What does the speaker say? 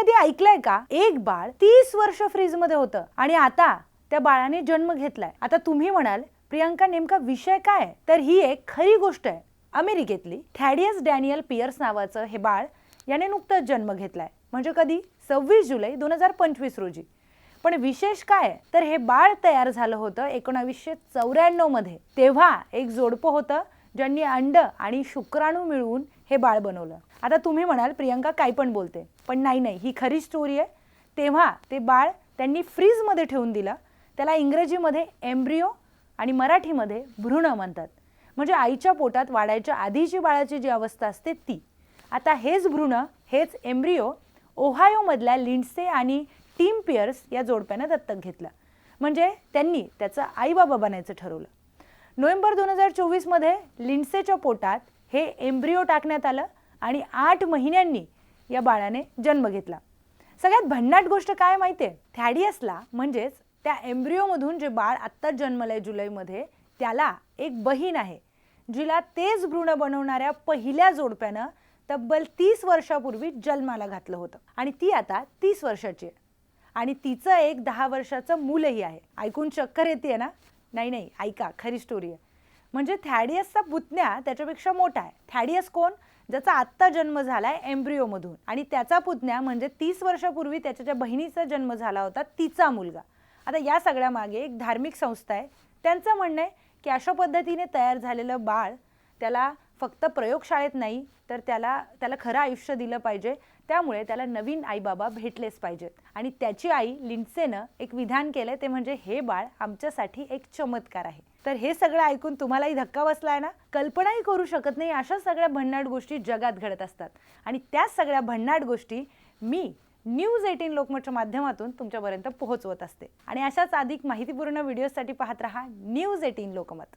कधी ऐकलंय का? एक बाळ तीस वर्ष फ्रीजमध्ये होतं. आणि आता त्या बाळाने जन्म घेतलाय. आता तुम्ही म्हणाल प्रियांका नेमका विषय काय तर ही एक खरी गोष्ट आहे. अमेरिकेतली थॅडियस डॅनियल पियर्स नावाचं हे बाळ याने नुकतंच जन्म घेतलाय. म्हणजे कधी? सव्वीस जुलै दोन हजार पंचवीस रोजी. पण विशेष काय तर हे बाळ तयार झालं होतं एकोणावीसशे चौऱ्याण्णवमध्ये तेव्हा एक जोडपं होतं ज्यांनी अंड आणि शुक्राणू मिळवून हे बाळ बनवलं. आता तुम्ही म्हणाल प्रियंका काय पण बोलते पण नाही नाही ही खरी स्टोरी आहे. तेव्हा ते बाळ त्यांनी फ्रीजमध्ये ठेवून दिलं. त्याला इंग्रजीमध्ये एम्ब्रिओ आणि मराठीमध्ये भ्रूण म्हणतात. म्हणजे आईच्या पोटात वाढायच्या आधीची बाळाची जी अवस्था असते ती. आता हेच भ्रूण हेच एम्ब्रिओ ओहायोमधल्या लिंडसे आणि टीम पियर्स या जोडप्यानं दत्तक घेतलं. म्हणजे त्यांनी त्याचं आईबाबा बनायचं ठरवलं. नोव्हेंबर दोन हजार चोवीसमध्ये लिंडसेच्या पोटात हे एम्ब्रिओ टाकण्यात आलं आणि आठ महिन्यांनी या बाळाने जन्म घेतला. सगळ्यात भन्नाट गोष्ट काय माहिती आहे? थॅडियसला म्हणजेच त्या एम्ब्रिओमधून जे बाळ आत्ताच आहे जुलैमध्ये त्याला एक बहीण आहे जिला तेच भ्रूण बनवणाऱ्या पहिल्या जोडप्यानं तब्बल तीस वर्षापूर्वी जन्माला घातलं होतं. आणि ती आता तीस वर्षाची आहे. आणि तिचं एक दहा वर्षाचं मूलही आहे. ऐकून चक्कर येते ना? नाही नाही ऐका खरी स्टोरी आहे. म्हणजे थॅडियसचा पुतण्या त्याच्यापेक्षा मोठा आहे. थॅडियस कोण? ज्याचा आत्ता जन्म झाला आहे एम्ब्रिओमधून आणि त्याचा पुतण्या म्हणजे तीस वर्षापूर्वी त्याच्या ज्या बहिणीचा जन्म झाला होता तिचा मुलगा. आता या सगळ्या मागे एक धार्मिक संस्था आहे. त्यांचं म्हणणं आहे की अशा पद्धतीने तयार झालेलं बाळ त्याला फक्त प्रयोगशाळेत नाही तर त्याला त्याला खरं आयुष्य दिलं पाहिजे. त्यामुळे त्याला नवीन आईबाबा भेटलेच पाहिजेत. आणि त्याची आई लिंडसेनं एक विधान केलंय ते म्हणजे हे बाळ आमच्यासाठी एक चमत्कार आहे. तर हे सगळं ऐकून तुम्हालाही धक्का बसलाय ना? कल्पनाही करू शकत नाही अशा सगळ्या भन्नाट गोष्टी जगात घडत असतात. आणि त्या सगळ्या भन्नाट गोष्टी मी न्यूज एटीन लोकमतच्या माध्यमातून तुमच्यापर्यंत पोहोचवत असते. आणि अशाच अधिक माहितीपूर्ण व्हिडिओसाठी पाहत रहा न्यूज एटीन लोकमत.